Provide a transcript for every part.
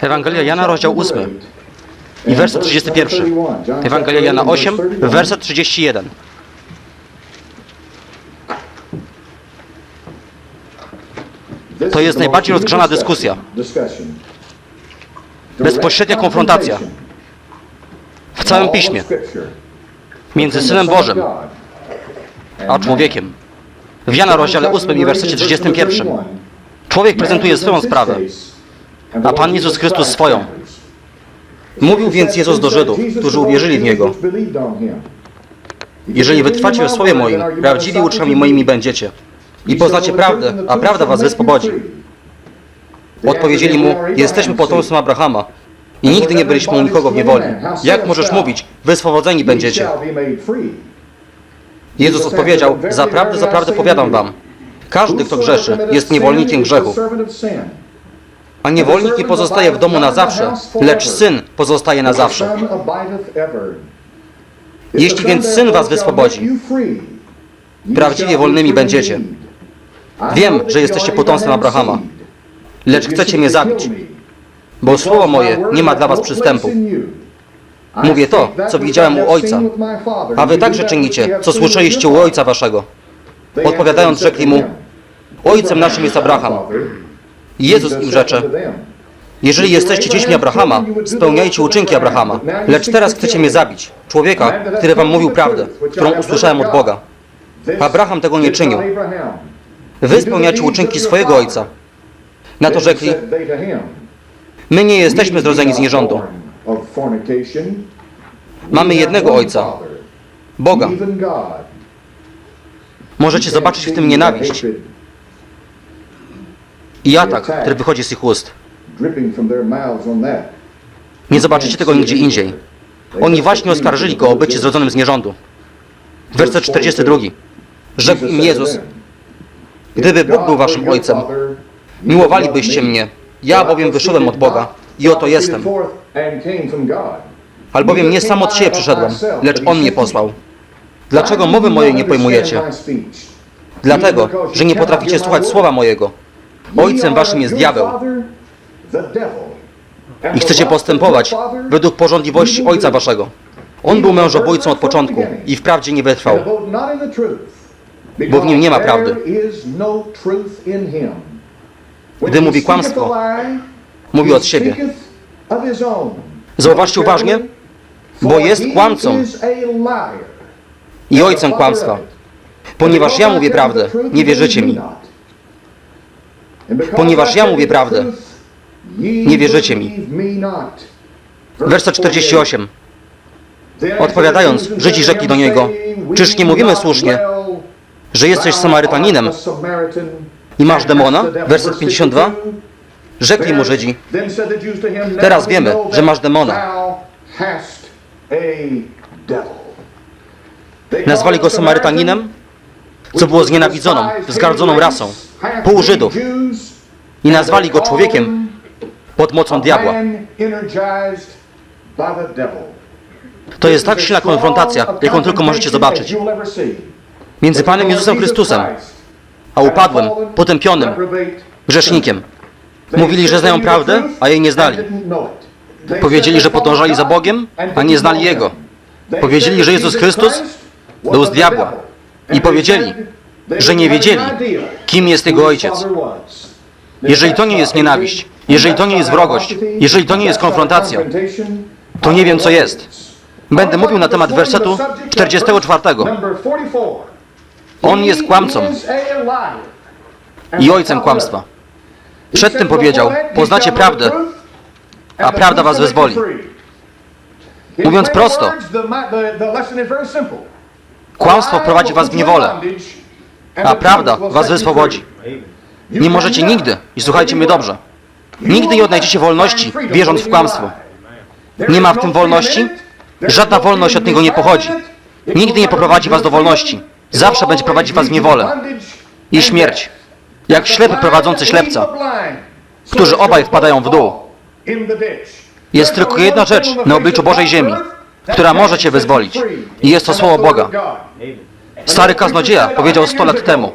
Ewangelia Jana, rozdział 8 i werset 31. Ewangelia Jana 8, werset 31. To jest najbardziej rozgrzana dyskusja. Bezpośrednia konfrontacja w całym piśmie między Synem Bożym a człowiekiem. W Jana rozdziale 8 i wersecie 31. Człowiek prezentuje swoją sprawę, a Pan Jezus Chrystus swoją. Mówił więc Jezus do Żydów, którzy uwierzyli w Niego. Jeżeli wytrwacie w słowie moim, prawdziwi uczniami moimi będziecie i poznacie prawdę, a prawda was wyswobodzi. Odpowiedzieli mu, jesteśmy potomstwem Abrahama i nigdy nie byliśmy u nikogo w niewoli. Jak możesz mówić, wyswobodzeni będziecie? Jezus odpowiedział, zaprawdę, zaprawdę powiadam wam, każdy, kto grzeszy, jest niewolnikiem grzechu. A niewolnik nie pozostaje w domu na zawsze, lecz syn pozostaje na zawsze. Jeśli więc Syn was wyswobodzi, prawdziwie wolnymi będziecie. Wiem, że jesteście potomstwem Abrahama, lecz chcecie mnie zabić, bo słowo moje nie ma dla was przystępu. Mówię to, co widziałem u Ojca, A wy także czynicie, co słyszeliście u ojca waszego. Odpowiadając, rzekli mu, Ojcem naszym jest Abraham. Jezus im rzecze, jeżeli jesteście dziećmi Abrahama, spełniajcie uczynki Abrahama. Lecz teraz chcecie mnie zabić, człowieka, który wam mówił prawdę, którą usłyszałem od Boga. Abraham tego nie czynił. Wy spełniacie uczynki swojego ojca. Na to rzekli, my nie jesteśmy zrodzeni z nierządu. Mamy jednego ojca, Boga. Możecie zobaczyć w tym nienawiść i atak, który wychodzi z ich ust. Nie zobaczycie tego nigdzie indziej. Oni właśnie oskarżyli go o bycie zrodzonym z nierządu. Werset 42. Rzekł im Jezus, gdyby Bóg był waszym ojcem, miłowalibyście mnie. Ja bowiem wyszedłem od Boga i oto jestem. Albowiem nie sam od siebie przyszedłem, lecz On mnie posłał. Dlaczego mowy mojej nie pojmujecie? Dlatego, że nie potraficie słuchać słowa mojego. Ojcem waszym jest diabeł i chcecie postępować według porządliwości ojca waszego. On był mężobójcą od początku i wprawdzie nie wytrwał. bo w nim nie ma prawdy. Gdy mówi kłamstwo, mówi od siebie. Zauważcie uważnie, bo jest kłamcą i ojcem kłamstwa. Ponieważ ja mówię prawdę, nie wierzycie mi. Ponieważ ja mówię prawdę, nie wierzycie mi. Werset 48. Odpowiadając, Żydzi rzekli do niego, czyż nie mówimy słusznie, Że jesteś Samarytaninem i masz demona? Werset 52. Rzekli mu Żydzi, Teraz wiemy, że masz demona. Nazwali go Samarytaninem, co było znienawidzoną, zgardzoną rasą, pół Żydów. I nazwali go człowiekiem pod mocą diabła. To jest tak silna konfrontacja, jaką tylko możecie zobaczyć. Między Panem Jezusem Chrystusem, a upadłym, potępionym, grzesznikiem. Mówili, że znają prawdę, a jej nie znali. Powiedzieli, że podążali za Bogiem, a nie znali Jego. Powiedzieli, że Jezus Chrystus był z diabła. I powiedzieli, że nie wiedzieli, kim jest Jego Ojciec. Jeżeli to nie jest nienawiść, jeżeli to nie jest wrogość, jeżeli to nie jest konfrontacja, to nie wiem, co jest. Będę mówił na temat wersetu 44. On jest kłamcą i ojcem kłamstwa. Przedtem powiedział, poznacie prawdę, a prawda was wyzwoli. Mówiąc prosto, kłamstwo wprowadzi was w niewolę, a prawda was wyswobodzi. Nie możecie nigdy, i słuchajcie mnie dobrze, nigdy nie odnajdziecie wolności, wierząc w kłamstwo. Nie ma w tym wolności? Żadna wolność od niego nie pochodzi. Nigdy nie poprowadzi was do wolności. Zawsze będzie prowadzić was w niewolę i śmierć. Jak ślepy prowadzący ślepca, którzy obaj wpadają w dół. Jest tylko jedna rzecz na obliczu Bożej ziemi, która może cię wyzwolić. I jest to słowo Boga. Stary kaznodzieja powiedział 100 lat temu.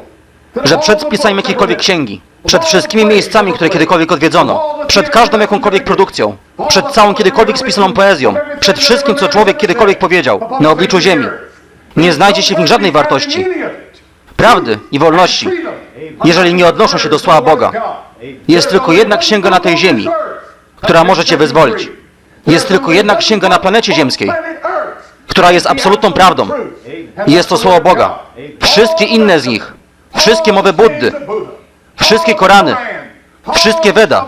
że przed spisaniem jakiejkolwiek księgi, przed wszystkimi miejscami, które kiedykolwiek odwiedzono, przed każdą jakąkolwiek produkcją, przed całą kiedykolwiek spisaną poezją, przed wszystkim, co człowiek kiedykolwiek powiedział na obliczu ziemi, nie znajdzie się w nich żadnej wartości, prawdy i wolności, jeżeli nie odnoszą się do słowa Boga. Jest tylko jedna księga na tej ziemi, która może Cię wyzwolić. Jest tylko jedna księga na planecie ziemskiej, która jest absolutną prawdą. Jest to słowo Boga. Wszystkie inne z nich, wszystkie mowy Buddy, wszystkie Korany, wszystkie Weda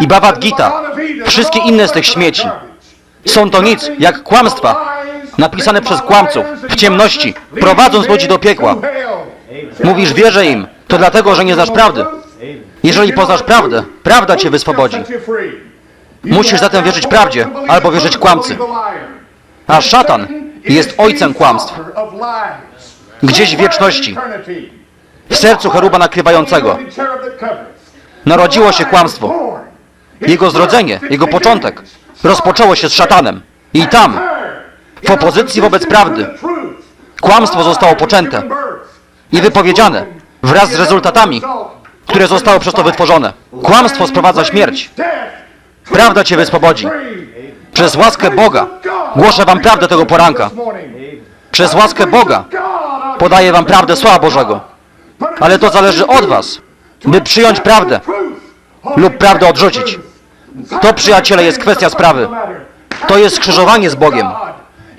i Bhagavad Gita, wszystkie inne z tych śmieci są to nic jak kłamstwa napisane przez kłamców w ciemności, prowadząc ludzi do piekła. Mówisz, wierzę im, to dlatego, że nie znasz prawdy. Jeżeli poznasz prawdę, prawda cię wyswobodzi. Musisz zatem wierzyć prawdzie albo wierzyć kłamcy. A szatan jest ojcem kłamstw. Gdzieś w wieczności, w sercu cheruba nakrywającego, narodziło się kłamstwo. Jego zrodzenie, jego początek rozpoczęło się z szatanem. I tam, w opozycji wobec prawdy, kłamstwo zostało poczęte i wypowiedziane wraz z rezultatami, które zostały przez to wytworzone. Kłamstwo sprowadza śmierć. Prawda cię wyswobodzi. Przez łaskę Boga głoszę wam prawdę tego poranka. Przez łaskę Boga podaję wam prawdę Słowa Bożego. Ale to zależy od was, by przyjąć prawdę lub prawdę odrzucić. To, przyjaciele, jest kwestia sprawy. To jest skrzyżowanie z Bogiem.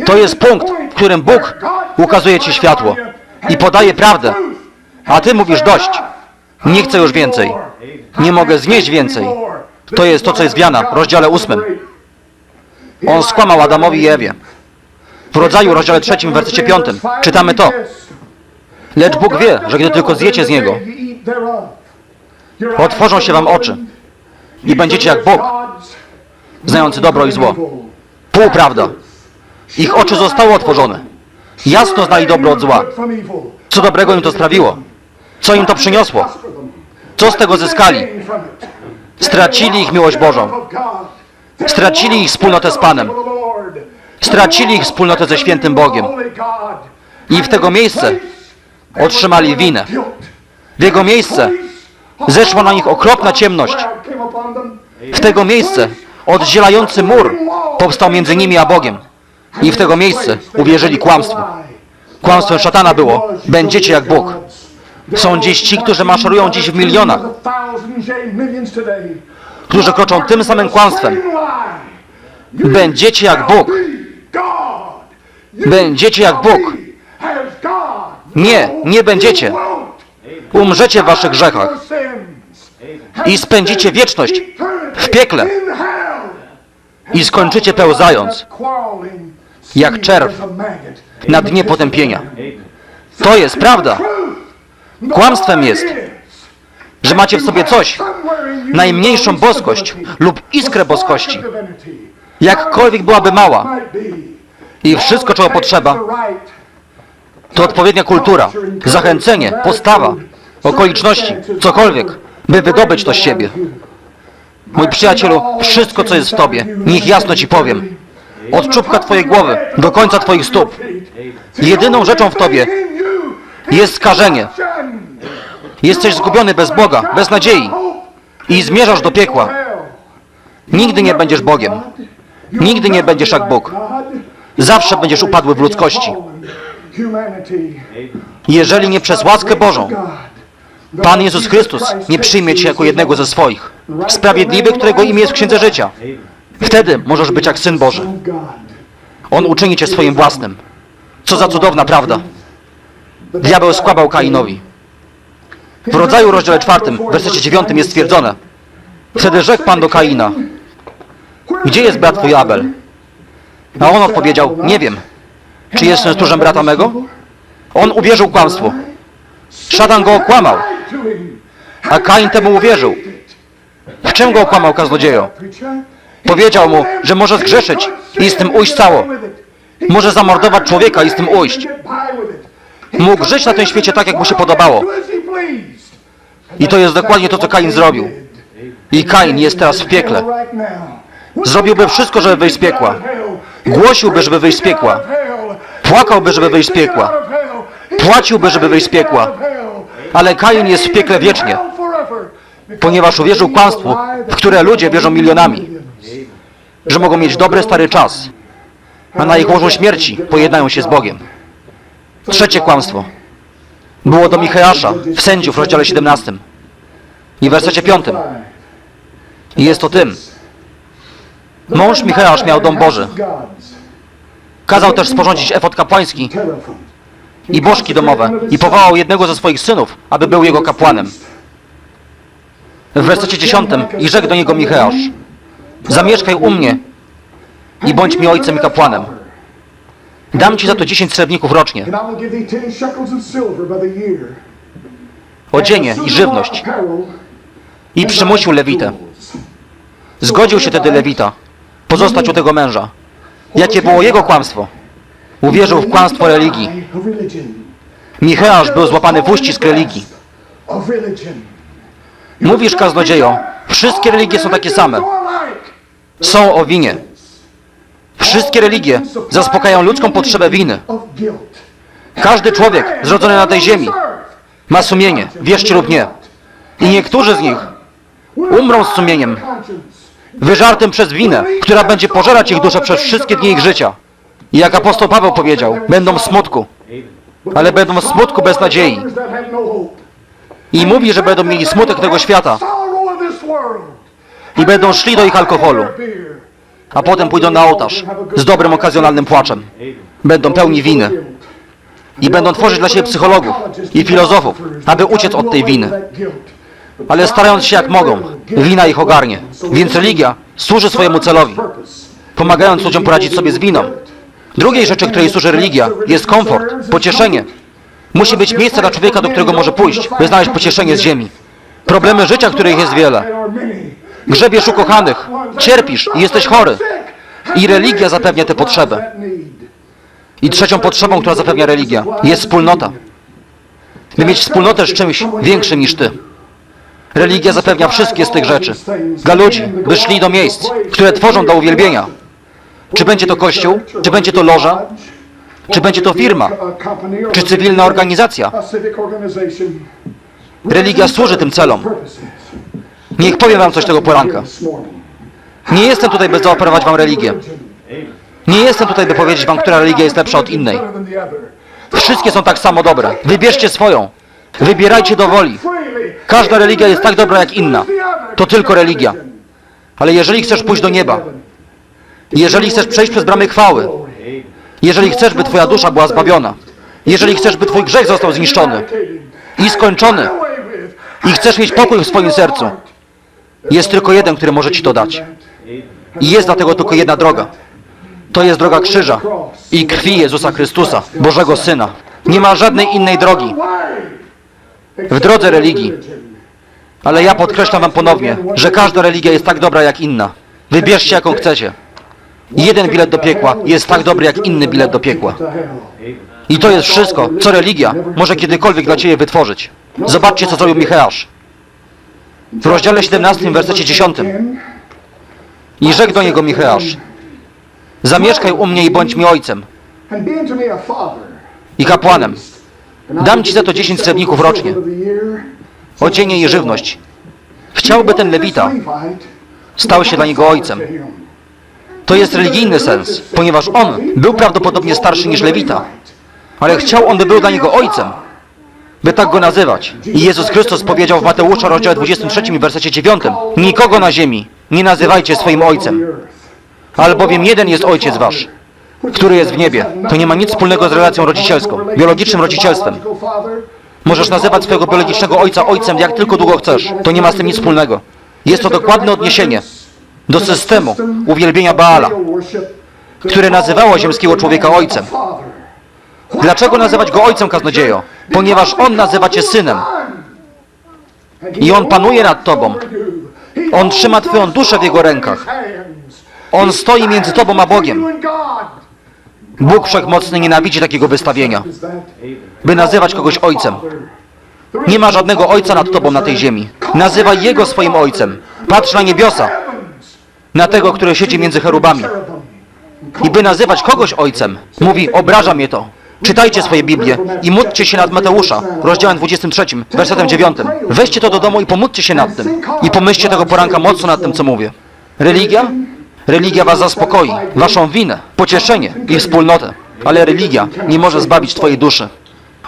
To jest punkt, w którym Bóg ukazuje ci światło i podaje prawdę. A ty mówisz dość. Nie chcę już więcej. Nie mogę znieść więcej. To jest to, co jest w Jana, w rozdziale ósmym. On skłamał Adamowi i Ewie. W rodzaju, rozdziale trzecim, wersecie piątym, czytamy to. Lecz Bóg wie, że gdy tylko zjecie z niego, otworzą się wam oczy i będziecie jak Bóg, znający dobro i zło. Półprawda. Ich oczy zostały otworzone. Jasno znali dobro od zła. Co dobrego im to sprawiło? Co im to przyniosło? Co z tego zyskali? Stracili ich miłość Bożą. Stracili ich wspólnotę z Panem. Stracili ich wspólnotę ze świętym Bogiem. I w tego miejsce otrzymali winę. W jego miejsce zeszła na nich okropna ciemność. W tego miejsce oddzielający mur powstał między nimi a Bogiem. I w tego miejsce uwierzyli kłamstwu. Kłamstwem szatana było, będziecie jak Bóg. Są dziś ci, którzy maszerują dziś w milionach, którzy kroczą tym samym kłamstwem. Będziecie jak Bóg. Będziecie jak Bóg. Nie, nie będziecie. Umrzecie w waszych grzechach i spędzicie wieczność w piekle i skończycie pełzając jak czerw na dnie potępienia. To jest prawda. Kłamstwem jest, że macie w sobie coś, najmniejszą boskość lub iskrę boskości, jakkolwiek byłaby mała. I wszystko, czego potrzeba, to odpowiednia kultura, zachęcenie, postawa, okoliczności, cokolwiek, by wydobyć to z siebie. Mój przyjacielu, wszystko, co jest w tobie, niech jasno ci powiem. Od czubka twojej głowy do końca twoich stóp. Jedyną rzeczą w tobie jest skażenie. Jesteś zgubiony bez Boga, bez nadziei i zmierzasz do piekła. Nigdy nie będziesz Bogiem. Nigdy nie będziesz jak Bóg. Zawsze będziesz upadły w ludzkości. Jeżeli nie przez łaskę Bożą, Pan Jezus Chrystus nie przyjmie Cię jako jednego ze swoich. Sprawiedliwy, którego imię jest w Księdze Życia. Wtedy możesz być jak Syn Boży. On uczyni Cię swoim własnym. Co za cudowna prawda. Diabeł skłamał Kainowi. W rodzaju rozdziale czwartym, w wersecie dziewiątym jest stwierdzone. Wtedy rzekł Pan do Kaina, gdzie jest brat twój Abel? A on odpowiedział, nie wiem. Czy jestem stróżem brata mego? On uwierzył kłamstwu. Szatan go okłamał, a Kain temu uwierzył. W czym go okłamał kaznodziejo? Powiedział mu, że może zgrzeszyć i z tym ujść cało. Może zamordować człowieka i z tym ujść. Mógł żyć na tym świecie tak, jak mu się podobało. I to jest dokładnie to, co Kain zrobił. I Kain jest teraz w piekle. Zrobiłby wszystko, żeby wyjść z piekła. Głosiłby, żeby wyjść z piekła. Płakałby, żeby wyjść z piekła. Płaciłby, żeby wyjść z piekła. Ale Kain jest w piekle wiecznie, ponieważ uwierzył kłamstwu, w które ludzie wierzą milionami, że mogą mieć dobry stary czas, a na ich łożu śmierci pojednają się z Bogiem. Trzecie kłamstwo było do Micheasza w Sędziów w rozdziale 17 i w wersecie 5. I jest to tym. Mąż Micheasz miał dom Boży. Kazał też sporządzić efot kapłański i bożki domowe i powołał jednego ze swoich synów, aby był jego kapłanem. W wersecie 10 i rzekł do niego Micheasz, zamieszkaj u mnie i bądź mi ojcem i kapłanem. Dam ci za to 10 srebrników rocznie, odzienie i żywność. I przymusił Lewitę. Zgodził się tedy Lewita pozostać u tego męża. Jakie było jego kłamstwo? Uwierzył w kłamstwo religii. Micheasz był złapany w uścisk religii. Mówisz, kaznodziejo, wszystkie religie są takie same. Są o winie. Wszystkie religie zaspokajają ludzką potrzebę winy. Każdy człowiek zrodzony na tej ziemi ma sumienie, wierzcie lub nie. I niektórzy z nich umrą z sumieniem, wyżartym przez winę, która będzie pożerać ich duszę przez wszystkie dni ich życia. I jak apostoł Paweł powiedział, będą w smutku, ale będą w smutku bez nadziei. I mówi, że będą mieli smutek tego świata i będą szli do ich alkoholu, a potem pójdą na ołtarz z dobrym okazjonalnym płaczem. Będą pełni winy i będą tworzyć dla siebie psychologów i filozofów, aby uciec od tej winy. Ale starając się jak mogą, wina ich ogarnie. Więc religia służy swojemu celowi, pomagając ludziom poradzić sobie z winą. Drugiej rzeczy, której służy religia, jest komfort, pocieszenie. Musi być miejsce dla człowieka, do którego może pójść, by znaleźć pocieszenie z ziemi. Problemy życia, których jest wiele. Grzebiesz ukochanych, cierpisz i jesteś chory. I religia zapewnia tę potrzebę. I trzecią potrzebą, która zapewnia religia, jest wspólnota. By mieć wspólnotę z czymś większym niż ty. Religia zapewnia wszystkie z tych rzeczy. Dla ludzi, by szli do miejsc, które tworzą dla uwielbienia. Czy będzie to kościół, czy będzie to loża, czy będzie to firma, czy cywilna organizacja. Religia służy tym celom. Niech powiem wam coś tego poranka. Nie jestem tutaj, by zaoferować wam religię. Nie jestem tutaj, by powiedzieć wam, która religia jest lepsza od innej. Wszystkie są tak samo dobre. Wybierzcie swoją. Wybierajcie do woli. Każda religia jest tak dobra jak inna. To tylko religia. Ale jeżeli chcesz pójść do nieba, jeżeli chcesz przejść przez bramy chwały, jeżeli chcesz, by twoja dusza była zbawiona, jeżeli chcesz, by twój grzech został zniszczony i skończony, i chcesz mieć pokój w swoim sercu, jest tylko jeden, który może ci to dać. I jest dlatego tylko jedna droga. To jest droga krzyża i krwi Jezusa Chrystusa, Bożego Syna. Nie ma żadnej innej drogi w drodze religii. Ale ja podkreślam wam ponownie, że każda religia jest tak dobra jak inna. Wybierzcie jaką chcecie. Jeden bilet do piekła jest tak dobry jak inny bilet do piekła. I to jest wszystko, co religia może kiedykolwiek dla Ciebie wytworzyć. Zobaczcie, co zrobił Micheasz. W rozdziale 17, wersecie 10. I rzekł do niego Micheasz, zamieszkaj u mnie i bądź mi ojcem i kapłanem. Dam Ci za to 10 srebrników rocznie, odzienie i żywność. Chciałby ten Lewita stał się dla niego ojcem. To jest religijny sens, ponieważ on był prawdopodobnie starszy niż Lewita, ale chciał on, by był dla niego ojcem, by tak go nazywać. I Jezus Chrystus powiedział w Mateusza, rozdziale 23 i wersecie 9, nikogo na ziemi nie nazywajcie swoim ojcem, albowiem jeden jest ojciec wasz, który jest w niebie. To nie ma nic wspólnego z relacją rodzicielską, biologicznym rodzicielstwem. Możesz nazywać swojego biologicznego ojca ojcem, jak tylko długo chcesz. To nie ma z tym nic wspólnego. Jest to dokładne odniesienie do systemu uwielbienia Baala, które nazywało ziemskiego człowieka ojcem. Dlaczego nazywać go ojcem kaznodziejo? Ponieważ on nazywa cię synem. I on panuje nad tobą. On trzyma twoją duszę w jego rękach. On stoi między tobą a Bogiem. Bóg Wszechmocny nienawidzi takiego wystawienia, by nazywać kogoś ojcem. Nie ma żadnego ojca nad tobą na tej ziemi. Nazywaj Jego swoim ojcem. Patrz na niebiosa, na tego, który siedzi między cherubami. I by nazywać kogoś ojcem, mówi, obraża mnie to. Czytajcie swoje Biblię i módlcie się nad Mateusza, rozdziałem 23, wersetem 9. Weźcie to do domu i pomódlcie się nad tym. I pomyślcie tego poranka mocno nad tym, co mówię. Religia? Religia was zaspokoi, waszą winę, pocieszenie i wspólnotę. Ale religia nie może zbawić twojej duszy.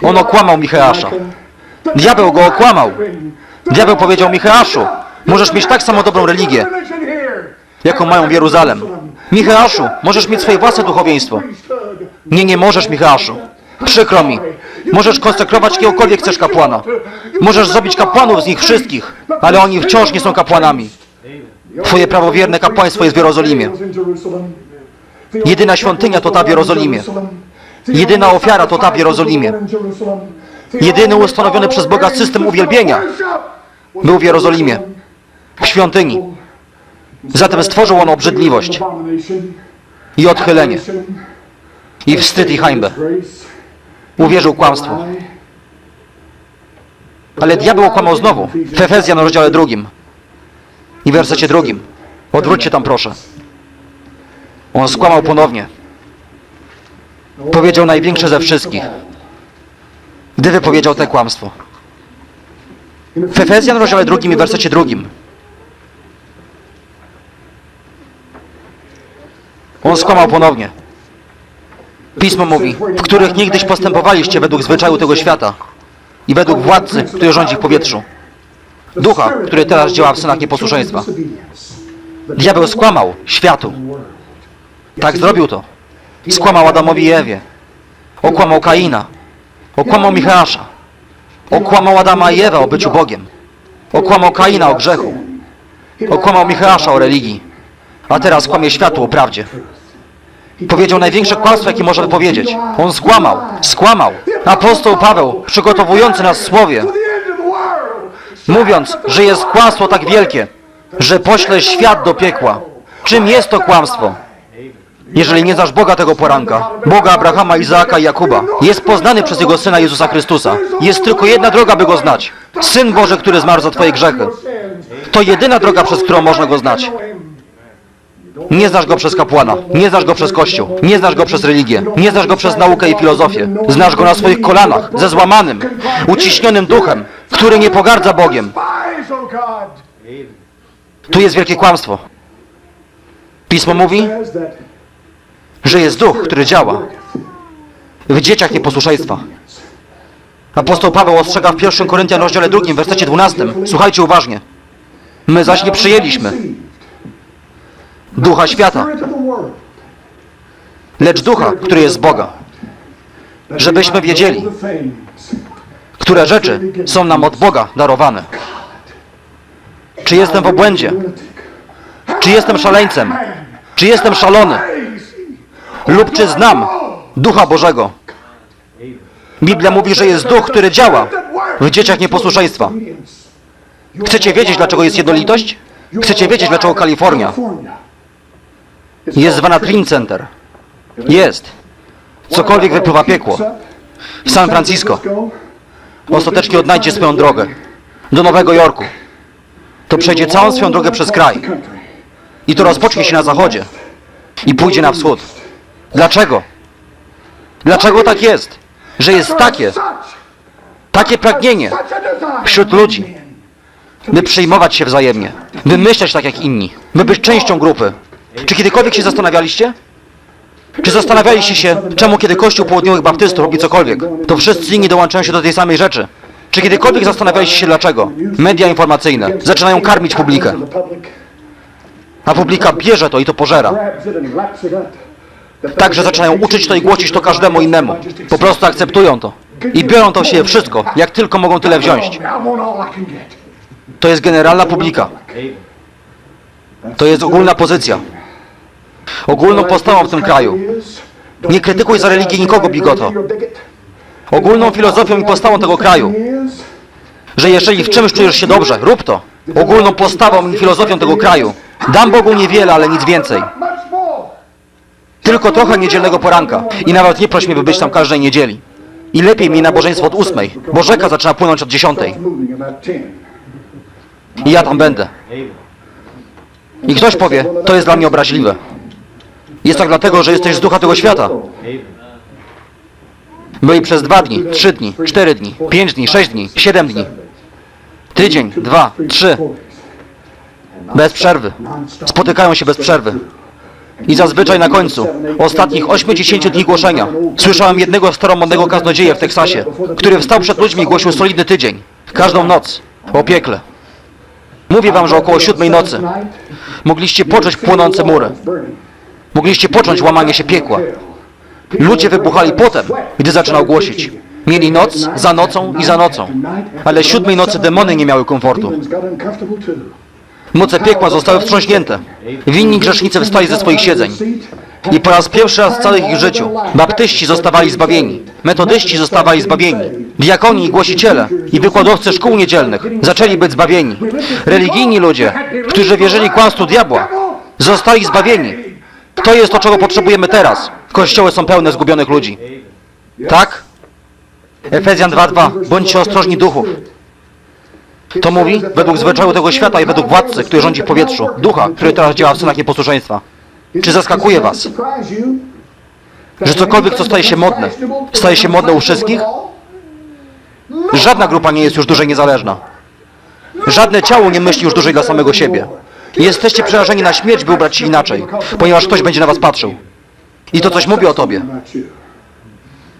On okłamał Micheasza. Diabeł go okłamał. Diabeł powiedział Micheaszu, możesz mieć tak samo dobrą religię, jaką mają w Jeruzalem. Micheaszu, możesz mieć swoje własne duchowieństwo. Nie, nie możesz, Micheaszu. Przykro mi. Możesz konsekrować jakiegokolwiek chcesz kapłana. Możesz zrobić kapłanów z nich wszystkich, ale oni wciąż nie są kapłanami. Twoje prawowierne kapłaństwo jest w Jerozolimie. Jedyna świątynia to ta w Jerozolimie. Jedyna ofiara to ta w Jerozolimie. Jedyny ustanowiony przez Boga system uwielbienia był w Jerozolimie, w świątyni. Zatem stworzył on obrzydliwość i odchylenie, i wstyd i hańbę. Uwierzył kłamstwu. Ale diabeł okłamał znowu. W Efezjan rozdziale drugim i wersecie drugim. Odwróćcie tam proszę. On skłamał ponownie. Powiedział największe ze wszystkich. Gdy wypowiedział te kłamstwo. W Efezjan rozdziale drugim i wersecie drugim. On skłamał ponownie. Pismo mówi, w których niegdyś postępowaliście według zwyczaju tego świata i według władcy, który rządzi w powietrzu. Ducha, który teraz działa w synach nieposłuszeństwa. Diabeł skłamał światu. Tak zrobił to. Skłamał Adamowi i Ewie. Okłamał Kaina. Okłamał Micheasza. Okłamał Adama i Ewę o byciu Bogiem. Okłamał Kaina o grzechu. Okłamał Micheasza o religii. A teraz kłamie światu o prawdzie. Powiedział największe kłamstwo, jakie może wypowiedzieć. On skłamał. Skłamał. Apostoł Paweł, przygotowujący nas słowie, mówiąc, że jest kłamstwo tak wielkie, że pośle świat do piekła. Czym jest to kłamstwo? Jeżeli nie znasz Boga tego poranka, Boga Abrahama, Izaaka i Jakuba, jest poznany przez Jego Syna Jezusa Chrystusa. Jest tylko jedna droga, by Go znać. Syn Boży, który zmarł za Twoje grzechy. To jedyna droga, przez którą można Go znać. Nie znasz Go przez kapłana, nie znasz Go przez Kościół, nie znasz Go przez religię, nie znasz Go przez naukę i filozofię. Znasz Go na swoich kolanach, ze złamanym, uciśnionym duchem, który nie pogardza Bogiem. Tu jest wielkie kłamstwo. Pismo mówi, że jest duch, który działa w dzieciach nieposłuszeństwa. Apostoł Paweł ostrzega w 1 Koryntian rozdziale 2, wersecie 12. Słuchajcie uważnie. My zaś nie przyjęliśmy ducha świata, lecz ducha, który jest z Boga, żebyśmy wiedzieli, które rzeczy są nam od Boga darowane. Czy jestem w obłędzie? Czy jestem szaleńcem? Czy jestem szalony? Lub czy znam Ducha Bożego? Biblia mówi, że jest duch, który działa w dzieciach nieposłuszeństwa. Chcecie wiedzieć, dlaczego jest jednolitość? Chcecie wiedzieć, dlaczego Kalifornia jest zwana Twin Center? Jest. Cokolwiek wypływa piekło. W San Francisco ostatecznie odnajdzie swoją drogę do Nowego Jorku. To przejdzie całą swoją drogę przez kraj. I to rozpocznie się na zachodzie i pójdzie na wschód. Dlaczego? Dlaczego tak jest? Że jest takie, takie pragnienie wśród ludzi, by przyjmować się wzajemnie, by myśleć tak jak inni, by być częścią grupy. Czy kiedykolwiek się zastanawialiście? Czy zastanawialiście się, czemu kiedy Kościół Południowych Baptystów robi cokolwiek, to wszyscy inni dołączają się do tej samej rzeczy? Czy kiedykolwiek zastanawialiście się dlaczego? Media informacyjne zaczynają karmić publikę, a publika bierze to i to pożera. Także zaczynają uczyć to i głosić to każdemu innemu. Po prostu akceptują to. I biorą to siebie wszystko, jak tylko mogą tyle wziąć. To jest generalna publika. To jest ogólna pozycja. Ogólną postawą w tym kraju. Nie krytykuj za religię nikogo, bigoto. Ogólną filozofią i postawą tego kraju, że jeżeli w czymś czujesz się dobrze, rób to. Ogólną postawą i filozofią tego kraju. Dam Bogu niewiele, ale nic więcej. Tylko trochę niedzielnego poranka. I nawet nie proś mnie, by być tam każdej niedzieli. I lepiej mi nabożeństwo od ósmej, bo rzeka zaczyna płynąć od dziesiątej. I ja tam będę. I ktoś powie, to jest dla mnie obraźliwe. Jest tak dlatego, że jesteś z ducha tego świata. Byli przez dwa dni, trzy dni, cztery dni, pięć dni, sześć dni, siedem dni. Tydzień, dwa, trzy. Bez przerwy. Spotykają się bez przerwy. I zazwyczaj na końcu, ostatnich 8-10 dni głoszenia, słyszałem jednego staromodnego kaznodzieja w Teksasie, który wstał przed ludźmi i głosił solidny tydzień. Każdą noc. O piekle. Mówię wam, że około siódmej nocy mogliście poczuć płonące mury. Mogliście począć łamanie się piekła. Ludzie wybuchali potem, gdy zaczynał głosić. Mieli noc za nocą i za nocą. Ale siódmej nocy demony nie miały komfortu. Moce piekła zostały wstrząśnięte. Winni grzesznicy wstali ze swoich siedzeń. I po raz pierwszy raz w całym ich życiu baptyści zostawali zbawieni, metodyści zostawali zbawieni, diakoni i głosiciele i wykładowcy szkół niedzielnych zaczęli być zbawieni. Religijni ludzie, którzy wierzyli kłamstwu diabła, zostali zbawieni. To jest to, czego potrzebujemy teraz. Kościoły są pełne zgubionych ludzi. Tak? Efezjan 2.2. Bądźcie ostrożni duchów. To mówi według zwyczaju tego świata i według władcy, który rządzi w powietrzu, ducha, który teraz działa w synach nieposłuszeństwa. Czy zaskakuje was, że cokolwiek, co staje się modne, staje się modne u wszystkich? Żadna grupa nie jest już dłużej niezależna. Żadne ciało nie myśli już dłużej dla samego siebie. Jesteście przerażeni na śmierć, by ubrać się inaczej, ponieważ ktoś będzie na was patrzył. I to coś mówi o tobie.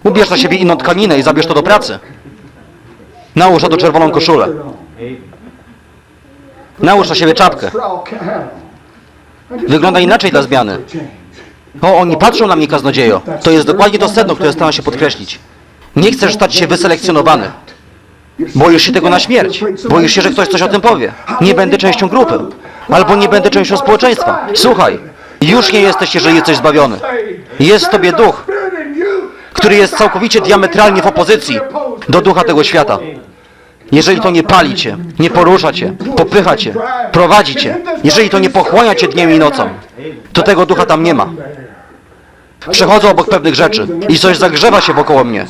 Ubierz na siebie inną tkaninę i zabierz to do pracy. Nałóż na to czerwoną koszulę. Nałóż na siebie czapkę. Wygląda inaczej dla zmiany. O, oni patrzą na mnie, kaznodziejo. To jest dokładnie to sedno, które staram się podkreślić. Nie chcesz stać się wyselekcjonowany. Boisz się tego na śmierć. Boisz się, że ktoś coś o tym powie. Nie będę częścią grupy. Albo nie będę częścią społeczeństwa. Słuchaj, już nie jesteś, jeżeli jesteś zbawiony. Jest w tobie duch, który jest całkowicie diametralnie w opozycji do ducha tego świata. Jeżeli to nie pali cię, nie porusza cię, popycha cię, prowadzi cię, jeżeli to nie pochłania cię dniem i nocą, to tego ducha tam nie ma. Przechodzę obok pewnych rzeczy i coś zagrzewa się wokoło mnie.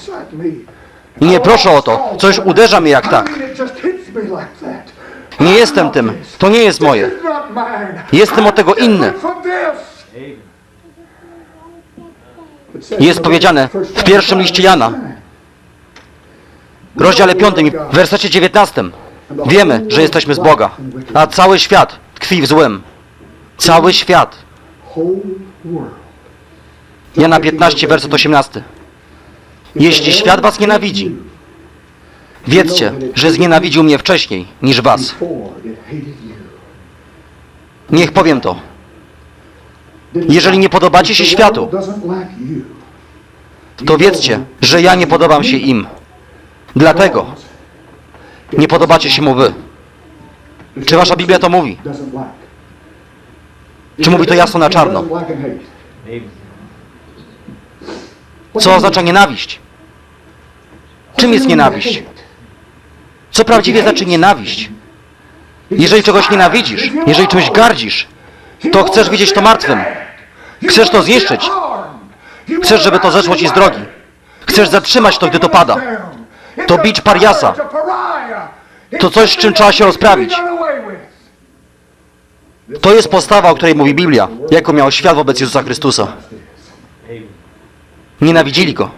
I nie proszę o to, coś uderza mnie jak tak. Nie jestem tym, to nie jest moje. Jestem od tego inny. Jest powiedziane w pierwszym liście Jana, rozdziale 5, w wersecie 19. Wiemy, że jesteśmy z Boga, a cały świat tkwi w złym. Cały świat. Jana 15, werset 18. Jeśli świat was nienawidzi, wiedzcie, że znienawidził mnie wcześniej niż was. Niech powiem to. Jeżeli nie podobacie się światu, to wiedzcie, że ja nie podobam się im. Dlatego nie podobacie się mu wy. Czy wasza Biblia to mówi? Czy mówi to jasno na czarno? Co oznacza nienawiść? Czym jest nienawiść? Co prawdziwie znaczy nienawiść? Jeżeli czegoś nienawidzisz, jeżeli czymś gardzisz, to chcesz widzieć to martwym. Chcesz to zniszczyć. Chcesz, żeby to zeszło ci z drogi. Chcesz zatrzymać to, gdy to pada. To bicz pariasa. To coś, z czym trzeba się rozprawić. To jest postawa, o której mówi Biblia, jaką miał świat wobec Jezusa Chrystusa. Nienawidzili Go.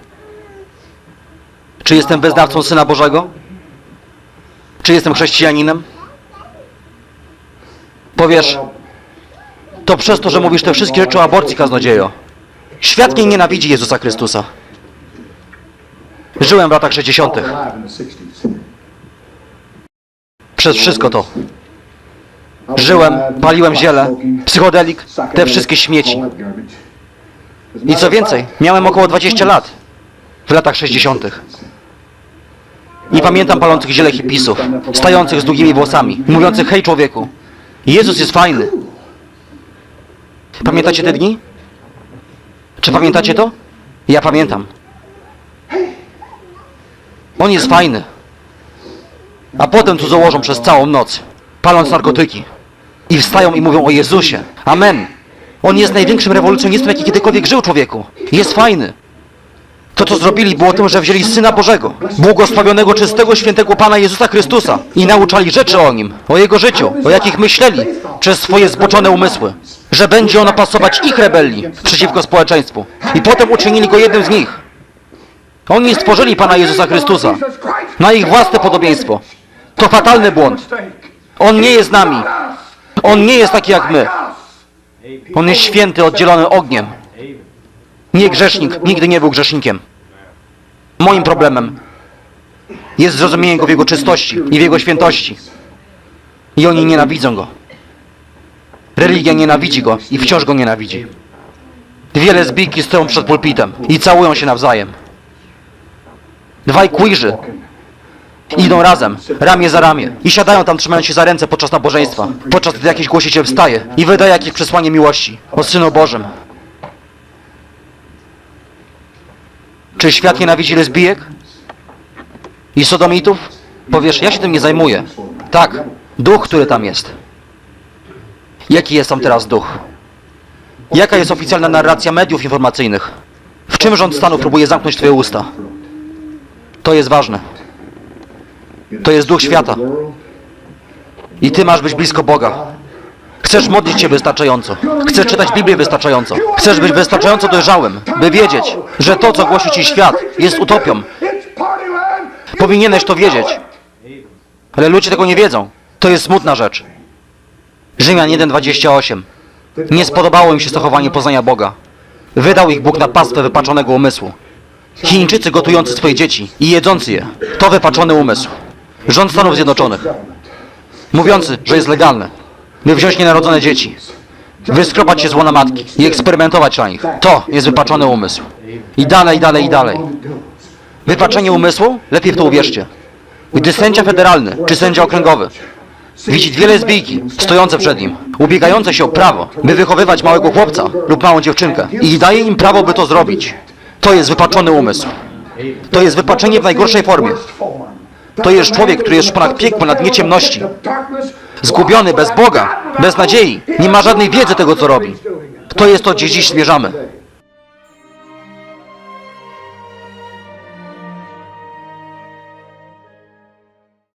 Czy jestem wyznawcą Syna Bożego? Czy jestem chrześcijaninem? Powiesz, to przez to, że mówisz te wszystkie rzeczy o aborcji, kaznodziejo. Świat nie nienawidzi Jezusa Chrystusa. Żyłem w latach 60. Przez wszystko to. Żyłem, paliłem ziele, psychodelik, te wszystkie śmieci. I co więcej, miałem około 20 lat w latach 60. I pamiętam palących ziele hipisów, stających z długimi włosami, mówiących hej człowieku, Jezus jest fajny. Pamiętacie te dni? Czy pamiętacie to? Ja pamiętam. On jest fajny. A potem tu założą przez całą noc, paląc narkotyki. I wstają i mówią o Jezusie. Amen. On jest największym rewolucjonistą, jaki kiedykolwiek żył człowieku. Jest fajny. To, co zrobili, było tym, że wzięli Syna Bożego, błogosławionego, czystego, świętego Pana Jezusa Chrystusa i nauczali rzeczy o Nim, o Jego życiu, o jakich myśleli przez swoje zboczone umysły, że będzie ono pasować ich rebelii przeciwko społeczeństwu. I potem uczynili Go jednym z nich. Oni stworzyli Pana Jezusa Chrystusa na ich własne podobieństwo. To fatalny błąd. On nie jest nami. On nie jest taki jak my. On jest święty, oddzielony ogniem. Nie grzesznik, nigdy nie był grzesznikiem. Moim problemem jest zrozumienie Go w Jego czystości i w Jego świętości. I oni nienawidzą Go. Religia nienawidzi Go i wciąż Go nienawidzi. Dwie lesbijki stoją przed pulpitem i całują się nawzajem. Dwaj queerzy idą razem, ramię za ramię i siadają tam trzymając się za ręce podczas nabożeństwa, podczas gdy jakiś głosiciel wstaje i wydaje jakieś przesłanie miłości o Synu Bożym. Czy świat nienawidzi lesbijek? I sodomitów? Powiesz, ja się tym nie zajmuję. Tak, duch, który tam jest. Jaki jest tam teraz duch? Jaka jest oficjalna narracja mediów informacyjnych? W czym rząd stanu próbuje zamknąć Twoje usta? To jest ważne. To jest duch świata. I Ty masz być blisko Boga. Chcesz modlić się wystarczająco. Chcesz czytać Biblię wystarczająco. Chcesz być wystarczająco dojrzałym, by wiedzieć, że to, co głosi Ci świat, jest utopią. Powinieneś to wiedzieć. Ale ludzie tego nie wiedzą. To jest smutna rzecz. Rzymian 1,28 Nie spodobało im się zachowanie poznania Boga. Wydał ich Bóg na pastwę wypaczonego umysłu. Chińczycy gotujący swoje dzieci i jedzący je. To wypaczony umysł. Rząd Stanów Zjednoczonych. Mówiący, że jest legalne. By wziąć nienarodzone dzieci. Wyskropać się z łona matki i eksperymentować na nich. To jest wypaczony umysł. I dalej, dalej, i dalej. Wypaczenie umysłu? Lepiej w to uwierzcie. Gdy sędzia federalny czy sędzia okręgowy widzi dwie lesbijki stojące przed nim, ubiegające się o prawo, by wychowywać małego chłopca lub małą dziewczynkę i daje im prawo, by to zrobić, to jest wypaczony umysł. To jest wypaczenie w najgorszej formie. To jest człowiek, który jest w szponach piekła na dnie ciemności. Zgubiony, bez Boga, bez nadziei, nie ma żadnej wiedzy tego, co robi. To jest to, gdzie dziś zmierzamy.